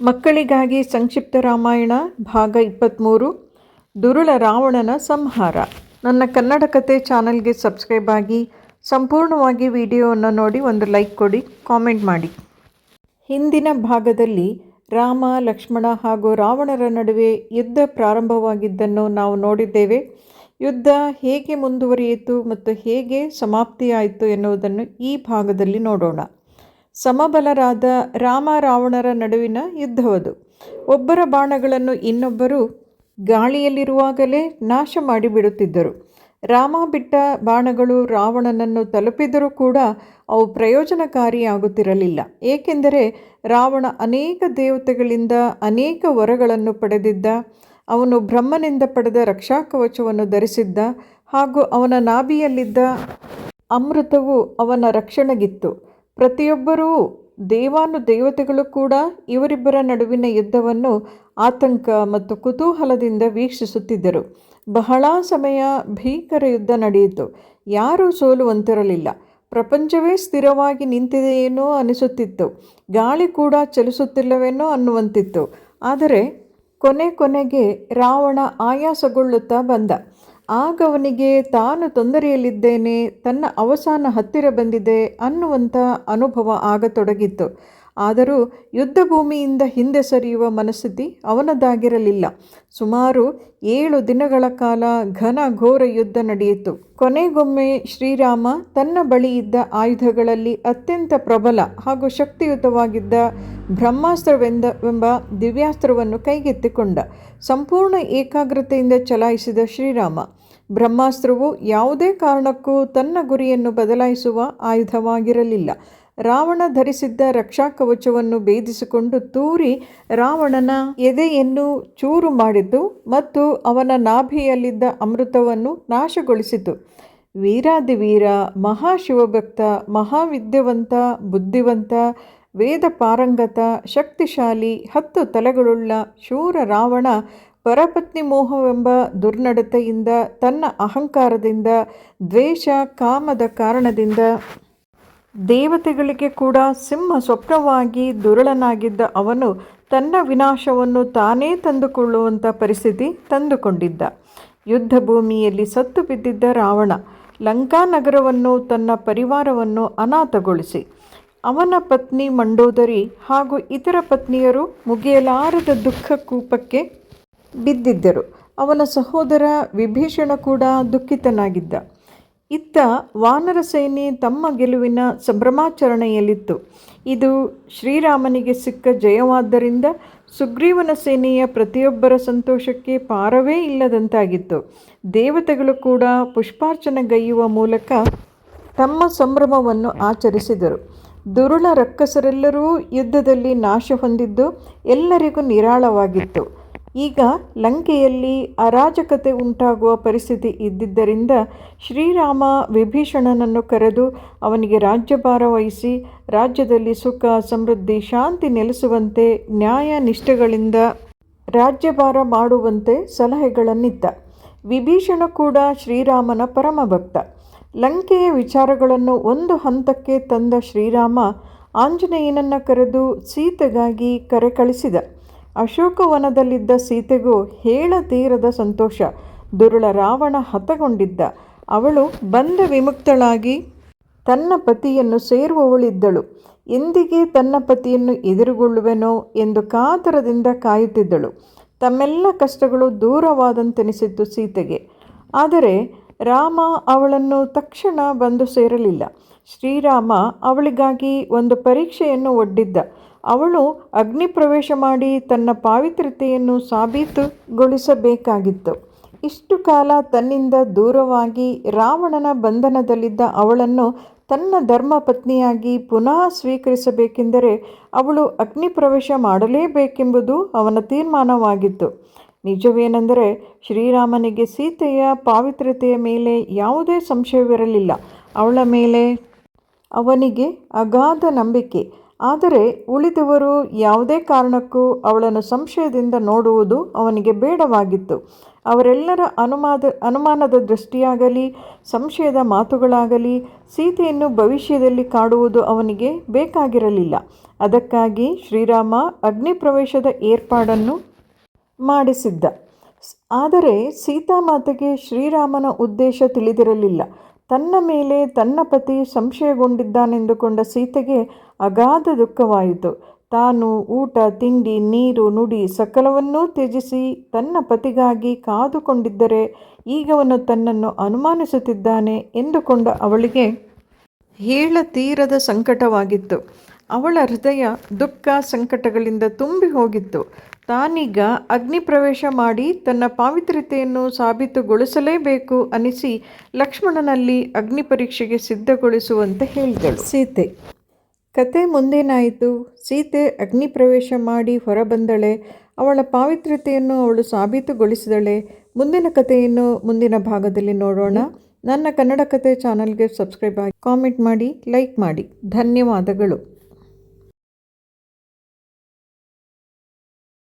ಮಕ್ಕಳಿಗಾಗಿ ಸಂಕ್ಷಿಪ್ತ ರಾಮಾಯಣ ಭಾಗ ಇಪ್ಪತ್ತ್ಮೂರು ದುರುಳ ರಾವಣನ ಸಂಹಾರ. ನನ್ನ ಕನ್ನಡ ಕತೆ ಚಾನಲ್ಗೆ ಸಬ್ಸ್ಕ್ರೈಬ್ ಆಗಿ, ಸಂಪೂರ್ಣವಾಗಿ ವಿಡಿಯೋವನ್ನು ನೋಡಿ ಒಂದು ಲೈಕ್ ಕೊಡಿ, ಕಾಮೆಂಟ್ ಮಾಡಿ. ಹಿಂದಿನ ಭಾಗದಲ್ಲಿ ರಾಮ, ಲಕ್ಷ್ಮಣ ಹಾಗೂ ರಾವಣರ ನಡುವೆ ಯುದ್ಧ ಪ್ರಾರಂಭವಾಗಿದ್ದನ್ನು ನಾವು ನೋಡಿದ್ದೇವೆ. ಯುದ್ಧ ಹೇಗೆ ಮುಂದುವರಿಯಿತು ಮತ್ತು ಹೇಗೆ ಸಮಾಪ್ತಿಯಾಯಿತು ಎನ್ನುವುದನ್ನು ಈ ಭಾಗದಲ್ಲಿ ನೋಡೋಣ. ಸಮಬಲರಾದ ರಾಮ ರಾವಣರ ನಡುವಿನ ಯುದ್ಧವದು. ಒಬ್ಬರ ಬಾಣಗಳನ್ನು ಇನ್ನೊಬ್ಬರು ಗಾಳಿಯಲ್ಲಿರುವಾಗಲೇ ನಾಶ ಮಾಡಿಬಿಡುತ್ತಿದ್ದರು. ರಾಮ ಬಿಟ್ಟ ಬಾಣಗಳು ರಾವಣನನ್ನು ತಲುಪಿದರೂ ಕೂಡ ಅವು ಪ್ರಯೋಜನಕಾರಿಯಾಗುತ್ತಿರಲಿಲ್ಲ. ಏಕೆಂದರೆ ರಾವಣ ಅನೇಕ ದೇವತೆಗಳಿಂದ ಅನೇಕ ವರಗಳನ್ನು ಪಡೆದಿದ್ದ, ಅವನು ಬ್ರಹ್ಮನಿಂದ ಪಡೆದ ರಕ್ಷಾಕವಚವನ್ನು ಧರಿಸಿದ್ದ ಹಾಗೂ ಅವನ ನಾಭಿಯಲ್ಲಿದ್ದ ಅಮೃತವು ಅವನ ರಕ್ಷಣೆಗಿತ್ತು. ಪ್ರತಿಯೊಬ್ಬರೂ ದೇವಾನು ದೇವತೆಗಳು ಕೂಡ ಇವರಿಬ್ಬರ ನಡುವಿನ ಯುದ್ಧವನ್ನು ಆತಂಕ ಮತ್ತು ಕುತೂಹಲದಿಂದ ವೀಕ್ಷಿಸುತ್ತಿದ್ದರು. ಬಹಳ ಸಮಯ ಭೀಕರ ಯುದ್ಧ ನಡೆಯಿತು. ಯಾರೂ ಸೋಲುವಂತಿರಲಿಲ್ಲ ಪ್ರಪಂಚವೇ ಸ್ಥಿರವಾಗಿ ನಿಂತಿದೆಯೇನೋ ಅನಿಸುತ್ತಿತ್ತು. ಗಾಳಿ ಕೂಡ ಚಲಿಸುತ್ತಿಲ್ಲವೇನೋ ಅನ್ನುವಂತಿತ್ತು. ಆದರೆ ಕೊನೆ ಕೊನೆಗೆ ರಾವಣ ಆಯಾಸಗೊಳ್ಳುತ್ತಾ ಬಂದ. ಆಗ ಅವನಿಗೆ ತಾನು ತೊಂದರೆಯಲ್ಲಿದ್ದೇನೆ, ತನ್ನ ಅವಸಾನ ಹತ್ತಿರ ಬಂದಿದೆ ಅನ್ನುವಂಥ ಅನುಭವ ಆಗತೊಡಗಿತ್ತು. ಆದರೂ ಯುದ್ಧ ಭೂಮಿಯಿಂದ ಹಿಂದೆ ಸರಿಯುವ ಮನಸ್ಥಿತಿ ಅವನದಾಗಿರಲಿಲ್ಲ. ಸುಮಾರು ಏಳು ದಿನಗಳ ಕಾಲ ಘನ ಘೋರ ಯುದ್ಧ ನಡೆಯಿತು. ಕೊನೆಗೊಮ್ಮೆ ಶ್ರೀರಾಮ ತನ್ನ ಬಳಿ ಇದ್ದ ಆಯುಧಗಳಲ್ಲಿ ಅತ್ಯಂತ ಪ್ರಬಲ ಹಾಗೂ ಶಕ್ತಿಯುತವಾಗಿದ್ದ ಬ್ರಹ್ಮಾಸ್ತ್ರವೆಂದವೆಂಬ ದಿವ್ಯಾಸ್ತ್ರವನ್ನು ಕೈಗೆತ್ತಿಕೊಂಡ. ಸಂಪೂರ್ಣ ಏಕಾಗ್ರತೆಯಿಂದ ಚಲಾಯಿಸಿದ ಶ್ರೀರಾಮ ಬ್ರಹ್ಮಾಸ್ತ್ರವು ಯಾವುದೇ ಕಾರಣಕ್ಕೂ ತನ್ನ ಗುರಿಯನ್ನು ಬದಲಾಯಿಸುವ ಆಯುಧವಾಗಿರಲಿಲ್ಲ. ರಾವಣ ಧರಿಸಿದ್ದ ರಕ್ಷಾ ಕವಚವನ್ನು ಭೇದಿಸಿಕೊಂಡು ತೂರಿ ರಾವಣನ ಎದೆಯನ್ನು ಚೂರು ಮಾಡಿದ್ದು ಮತ್ತು ಅವನ ನಾಭಿಯಲ್ಲಿದ್ದ ಅಮೃತವನ್ನು ನಾಶಗೊಳಿಸಿತು. ವೀರಾದಿವೀರ, ಮಹಾಶಿವಭಕ್ತ, ಮಹಾವಿದ್ಯವಂತ, ಬುದ್ಧಿವಂತ ವೇದ ಪಾರಂಗತ ಶಕ್ತಿಶಾಲಿ, ಹತ್ತು ತಲೆಗಳುಳ್ಳ ಶೂರ ರಾವಣ ಪರಪತ್ನಿ ಮೋಹವೆಂಬ ದುರ್ನಡತೆಯಿಂದ, ತನ್ನ ಅಹಂಕಾರದಿಂದ, ದ್ವೇಷ ಕಾಮದ ಕಾರಣದಿಂದ ದೇವತೆಗಳಿಗೆ ಕೂಡ ಸಿಂಹ ಸ್ವಪ್ನವಾಗಿ ದುರುಳನಾಗಿದ್ದ ಅವನು ತನ್ನ ವಿನಾಶವನ್ನು ತಾನೇ ತಂದುಕೊಳ್ಳುವಂಥ ಪರಿಸ್ಥಿತಿ ತಂದುಕೊಂಡಿದ್ದ. ಯುದ್ಧ ಭೂಮಿಯಲ್ಲಿ ಸತ್ತು ಬಿದ್ದಿದ್ದ ರಾವಣ ಲಂಕಾನಗರವನ್ನು ತನ್ನ ಪರಿವಾರವನ್ನು ಅನಾಥಗೊಳಿಸಿ. ಅವನ ಪತ್ನಿ ಮಂಡೋದರಿ ಹಾಗೂ ಇತರ ಪತ್ನಿಯರು ಮುಗಿಯಲಾರದ ದುಃಖ ಕೂಪಕ್ಕೆ ಬಿದ್ದಿದ್ದರು. ಅವನ ಸಹೋದರ ವಿಭೀಷಣ ಕೂಡ ದುಃಖಿತನಾಗಿದ್ದ. ಇತ್ತ ವಾನರ ಸೇನೆ ತಮ್ಮ ಗೆಲುವಿನ ಸಂಭ್ರಮಾಚರಣೆಯಲ್ಲಿತ್ತು. ಇದು ಶ್ರೀರಾಮನಿಗೆ ಸಿಕ್ಕ ಜಯವಾದ್ದರಿಂದ ಸುಗ್ರೀವನ ಸೇನೆಯ ಪ್ರತಿಯೊಬ್ಬರ ಸಂತೋಷಕ್ಕೆ ಪಾರವೇ ಇಲ್ಲದಂತಾಗಿತ್ತು. ದೇವತೆಗಳು ಕೂಡ ಪುಷ್ಪಾರ್ಚನೆಗೈಯುವ ಮೂಲಕ ತಮ್ಮ ಸಂಭ್ರಮವನ್ನು ಆಚರಿಸಿದರು. ದುರುಳ ರಕ್ಕಸರೆಲ್ಲರೂ ಯುದ್ಧದಲ್ಲಿ ನಾಶ ಹೊಂದಿದ್ದು ಎಲ್ಲರಿಗೂ ನಿರಾಳವಾಗಿತ್ತು. ಈಗ ಲಂಕೆಯಲ್ಲಿ ಅರಾಜಕತೆ ಉಂಟಾಗುವ ಪರಿಸ್ಥಿತಿ ಇದ್ದಿದ್ದರಿಂದ ಶ್ರೀರಾಮ ವಿಭೀಷಣನನ್ನು ಕರೆದು ಅವನಿಗೆ ರಾಜ್ಯಭಾರ ವಹಿಸಿ, ರಾಜ್ಯದಲ್ಲಿ ಸುಖ, ಸಮೃದ್ಧಿ, ಶಾಂತಿ ನೆಲೆಸುವಂತೆ ನ್ಯಾಯ ನಿಷ್ಠೆಗಳಿಂದ ರಾಜ್ಯಭಾರ ಮಾಡುವಂತೆ ಸಲಹೆಗಳನ್ನಿದ್ದ. ವಿಭೀಷಣ ಕೂಡ ಶ್ರೀರಾಮನ ಪರಮ ಭಕ್ತ. ಲಂಕೆಯ ವಿಚಾರಗಳನ್ನು ಒಂದು ಹಂತಕ್ಕೆ ತಂದ ಶ್ರೀರಾಮ ಆಂಜನೇಯನನ್ನು ಕರೆದು ಸೀತೆಗಾಗಿ ಕರೆ ಕಳಿಸಿದ. ಅಶೋಕವನದಲ್ಲಿದ್ದ ಸೀತೆಗೂ ಹೇಳತೀರದ ಸಂತೋಷ. ದುರುಳ ರಾವಣ ಹತಗೊಂಡಿದ್ದ. ಅವಳು ಬಂದ ವಿಮುಕ್ತಳಾಗಿ ತನ್ನ ಪತಿಯನ್ನು ಸೇರುವವಳಿದ್ದಳು. ಎಂದಿಗೆ ತನ್ನ ಪತಿಯನ್ನು ಎದುರುಗೊಳ್ಳುವೆನೋ ಎಂದು ಕಾತರದಿಂದ ಕಾಯುತ್ತಿದ್ದಳು. ತಮ್ಮೆಲ್ಲ ಕಷ್ಟಗಳು ದೂರವಾದಂತೆನಿಸಿತ್ತು ಸೀತೆಗೆ. ಆದರೆ ರಾಮ ಅವಳನ್ನು ತಕ್ಷಣ ಬಂದು ಸೇರಲಿಲ್ಲ. ಶ್ರೀರಾಮ ಅವಳಿಗಾಗಿ ಒಂದು ಪರೀಕ್ಷೆಯನ್ನು ಒಡ್ಡಿದ್ದ. ಅವಳು ಅಗ್ನಿ ಪ್ರವೇಶ ಮಾಡಿ ತನ್ನ ಪಾವಿತ್ರ್ಯತೆಯನ್ನು ಸಾಬೀತುಗೊಳಿಸಬೇಕಾಗಿತ್ತು. ಇಷ್ಟು ಕಾಲ ತನ್ನಿಂದ ದೂರವಾಗಿ ರಾವಣನ ಬಂಧನದಲ್ಲಿದ್ದ ಅವಳನ್ನು ತನ್ನ ಧರ್ಮಪತ್ನಿಯಾಗಿ ಪುನಃ ಸ್ವೀಕರಿಸಬೇಕೆಂದರೆ ಅವಳು ಅಗ್ನಿ ಪ್ರವೇಶ ಮಾಡಲೇಬೇಕೆಂಬುದು ಅವನ ತೀರ್ಮಾನವಾಗಿತ್ತು. ನಿಜವೇನೆಂದರೆ ಶ್ರೀರಾಮನಿಗೆ ಸೀತೆಯ ಪಾವಿತ್ರ್ಯತೆಯ ಮೇಲೆ ಯಾವುದೇ ಸಂಶಯವಿರಲಿಲ್ಲ. ಅವಳ ಮೇಲೆ ಅವನಿಗೆ ಅಗಾಧ ನಂಬಿಕೆ. ಆದರೆ ಉಳಿದವರು ಯಾವುದೇ ಕಾರಣಕ್ಕೂ ಅವಳನ್ನು ಸಂಶಯದಿಂದ ನೋಡುವುದು ಅವನಿಗೆ ಬೇಡವಾಗಿತ್ತು. ಅವರೆಲ್ಲರ ಅನುಮಾದ, ಅನುಮಾನದ ದೃಷ್ಟಿಯಾಗಲಿ, ಸಂಶಯದ ಮಾತುಗಳಾಗಲಿ, ಸೀತೆಯನ್ನು ಭವಿಷ್ಯದಲ್ಲಿ ಕಾಡುವುದು ಅವನಿಗೆ ಬೇಕಾಗಿರಲಿಲ್ಲ. ಅದಕ್ಕಾಗಿ ಶ್ರೀರಾಮ ಅಗ್ನಿಪ್ರವೇಶದ ಏರ್ಪಾಡನ್ನು ಮಾಡಿಸಿದ್ದ. ಆದರೆ ಸೀತಾಮಾತೆಗೆ ಶ್ರೀರಾಮನ ಉದ್ದೇಶ ತಿಳಿದಿರಲಿಲ್ಲ. ತನ್ನ ಮೇಲೆ ತನ್ನ ಪತಿ ಸಂಶಯಗೊಂಡಿದ್ದಾನೆಂದುಕೊಂಡ ಸೀತೆಗೆ ಅಗಾಧ ದುಃಖವಾಯಿತು. ತಾನು ಊಟ, ತಿಂಡಿ, ನೀರು, ನುಡಿ ಸಕಲವನ್ನೂ ತ್ಯಜಿಸಿ ತನ್ನ ಪತಿಗಾಗಿ ಕಾದುಕೊಂಡಿದ್ದರೆ ಈಗವನು ತನ್ನನ್ನು ಅನುಮಾನಿಸುತ್ತಿದ್ದಾನೆ ಎಂದುಕೊಂಡ ಅವಳಿಗೆ ಹೇಳತೀರದ ಸಂಕಟವಾಗಿತ್ತು. ಅವಳ ಹೃದಯ ದುಃಖ ಸಂಕಟಗಳಿಂದ ತುಂಬಿ ಹೋಗಿತ್ತು. ತಾನೀಗ ಅಗ್ನಿ ಪ್ರವೇಶ ಮಾಡಿ ತನ್ನ ಪಾವಿತ್ರ್ಯತೆಯನ್ನು ಸಾಬೀತುಗೊಳಿಸಲೇಬೇಕು ಅನಿಸಿ ಲಕ್ಷ್ಮಣನಲ್ಲಿ ಅಗ್ನಿ ಪರೀಕ್ಷೆಗೆ ಸಿದ್ಧಗೊಳಿಸುವಂತೆ ಹೇಳಿದಳು. ಸೀತೆ, ಕತೆ ಮುಂದೇನಾಯಿತು? ಸೀತೆ ಅಗ್ನಿ ಪ್ರವೇಶ ಮಾಡಿ ಹೊರಬಂದಳೆ. ಅವಳ ಪಾವಿತ್ರ್ಯತೆಯನ್ನು ಅವಳು ಸಾಬೀತುಗೊಳಿಸಿದಳೆ. ಮುಂದಿನ ಕಥೆಯನ್ನು ಮುಂದಿನ ಭಾಗದಲ್ಲಿ ನೋಡೋಣ. ನನ್ನ ಕನ್ನಡ ಕತೆ ಚಾನಲ್ಗೆ ಸಬ್ಸ್ಕ್ರೈಬ್ ಆಗಿ ಕಾಮೆಂಟ್ ಮಾಡಿ, ಲೈಕ್ ಮಾಡಿ. ಧನ್ಯವಾದಗಳು.